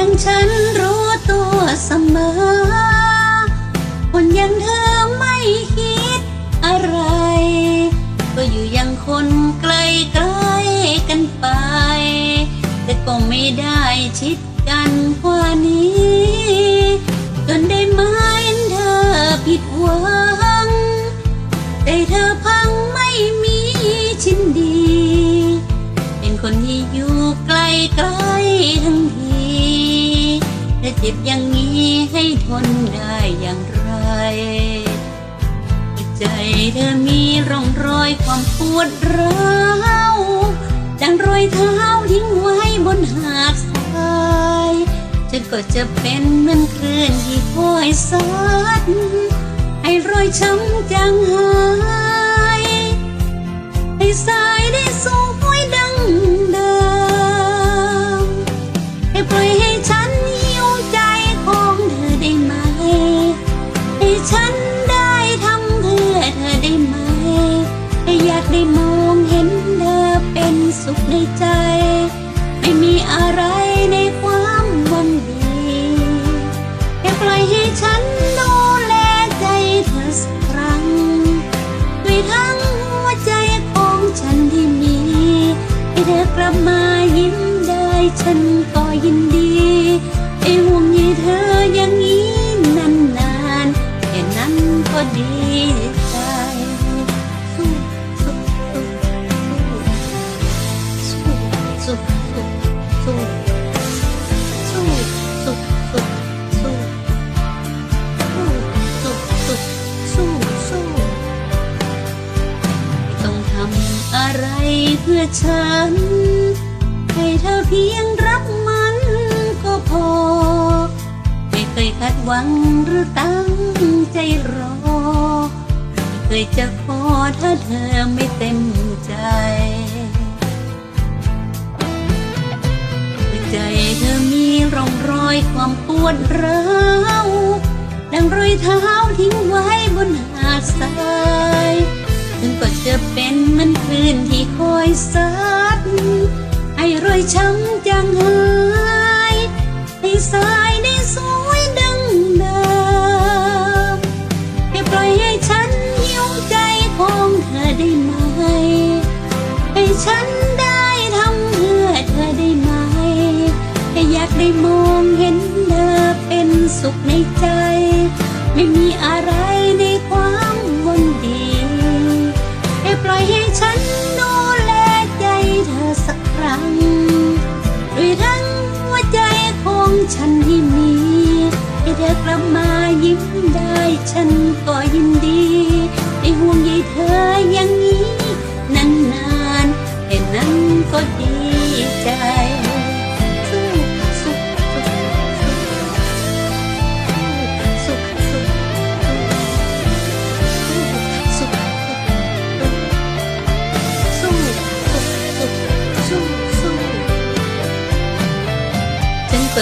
อย่างฉันรู้ตัวเสมอ คนอย่างเธอไม่คิดอะไร ก็อยู่อย่างคนไกลไกลกันไป แต่ก็ไม่ได้ชิดกันกว่านี้จนได้ไหมเธอผิดหวังแต่เธอพังไม่มีชิ้นดี เป็นคนที่อยู่ไกลไกล เจ็บอย่างนี้ให้ทนได้อย่างไร ใจเธอมีร่องรอยความปวดร้าวดังรอยเท้าทิ้งไว้บนหาดทรายฉันก็จะเป็นเหมือนคลื่นที่คอยซัดให้รอยช้ำจางหาย ให้สายได้สวยดัง ได้มองเห็นเธอเป็นสุขในใจ ไม่มีอะไรในความหวังดีแค่ปล่อยให้ฉันดูแลใจเธอสักครั้งด้วยทั้งหัวใจของฉันที่มีให้เธอกลับมายิ้มได้ฉันก็ยินดีให้ห่วงใยเธออย่างนี้นานๆแค่นั้นก็ดี เพื่อฉัน ให้เธอเพียงรับมันก็พอ ไม่เคยคาดหวังหรือตั้งใจรอไม่เคยจะขอถ้าเธอไม่เต็มใจใจเธอมีร่องรอยความปวดร้าวดังรอยเท้าทิ้งไว้บนหาดทราย ที่คอยซัดให้รอยช้ำจางหายให้สายได้สวยดังเดิมให้ปล่อยให้ฉันหิวใจของเธอได้ไหม ให้ฉันได้ทำเพื่อเธอได้ไหม ให้อยากได้มองเห็นเธอเป็นสุขในใจ ฉันที่มีให้เธอกลับมายิ้มได้ ฉันก็ยินดีในห่วงใยเธออย่างนี้ นานๆแค่นั้นก็ดี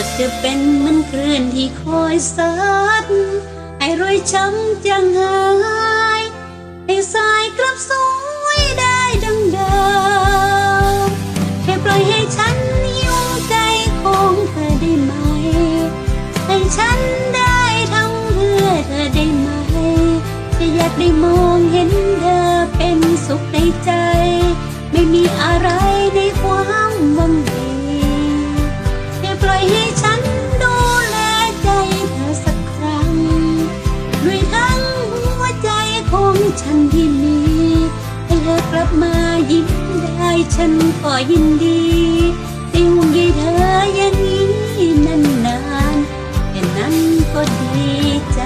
ก็จะเป็นเหมันคลื่นที่คอยซัดให้รอยช้ำจางหายให้สายกลับสวยได้ดังเดิมแค่ปล่อยให้ฉันหิวใจของเธอได้ไหม ให้ฉันได้ทำเพื่อเธอได้ไหมจะอยากได้มองเห็นเธอเป็นสุขในใจ ไม่มีอะไรในความหวัง ฉันที่มีให้เธอกลับมายิ้มได้ฉันก็ยินดีติวงใยเธออย่างนี้นานนานแค่นั้นก็ดีใจ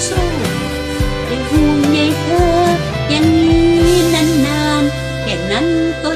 So. anh tôi